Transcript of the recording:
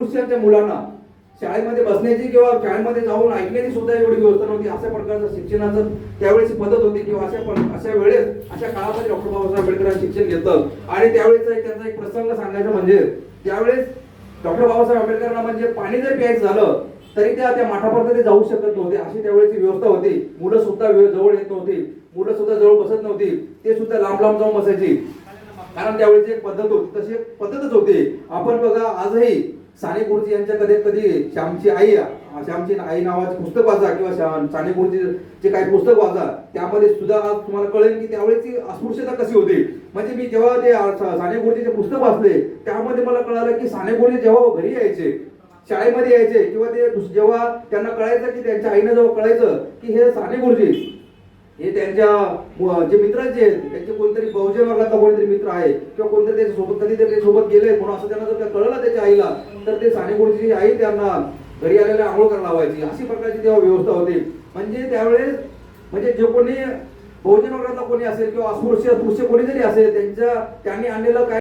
त्या मुलांना शाळेमध्ये बसण्याची किंवा शाळेमध्ये जाऊन ऐकण्याची सुद्धा एवढी व्यवस्था नव्हती. अशा प्रकारचं शिक्षणाचं त्यावेळेस पद्धत होती किंवा अशा अशा वेळेस अशा काळामध्ये डॉक्टर बाबासाहेब आंबेडकरांनी शिक्षण घेतलं. आणि त्यावेळेचा एक त्यांचा एक प्रसंग सांगायचा म्हणजे त्यावेळेस डॉक्टर बाबासाहेब आंबेडकरांना म्हणजे पाणी जर प्यायचं झालं तरी त्या त्या माठापर्यंत ते जाऊ शकत नव्हते. अशी त्यावेळेची व्यवस्था होती. मुलं सुद्धा जवळ येत नव्हती. मुलं सुद्धा जवळ बसत नव्हती. ते सुद्धा लांब लांब जाऊन बसायची. कारण त्यावेळेची एक पद्धत होती. तशी एक पद्धतच होती. आपण बघा आजही साने गुरुजी यांच्या कधी कधी श्यामची आई श्यामची आई नावाचे पुस्तक वाचा किंवा साने गुरुजी जे काही पुस्तक वाचा त्यामध्ये सुद्धा आज तुम्हाला कळेल की त्यावेळेची अस्पृश्यता कशी होती. म्हणजे मी जेव्हा ते साने गुरुजीचे पुस्तक वाचले त्यामध्ये मला कळालं की साने गुरुजी जेव्हा घरी यायचे शाळेमध्ये यायचे किंवा ते जेव्हा त्यांना कळायचं की त्यांच्या आईनं जेव्हा कळायचं की हे साने गुरुजी हे त्यांच्या जे मित्राचे आहेत त्यांचे कोणतरी बहुजन वर्गाचा कोणीतरी मित्र आहे किंवा कोणतरी त्याच्या सोबत कधीतरी सोबत गेले म्हणून असं त्यांना जर कळलं त्याच्या आईला तर ते साने आई त्यांना घरी आलेल्या आंघोळ करायला लावायची. अशी प्रकारची तेव्हा व्यवस्था होती. म्हणजे त्यावेळेस म्हणजे जे कोणी बहुजन वर्गाचा कोणी असेल किंवा अस्पृश्य अस्पृश्य कोणी जरी असेल त्यांच्या त्यांनी आणलेलं काय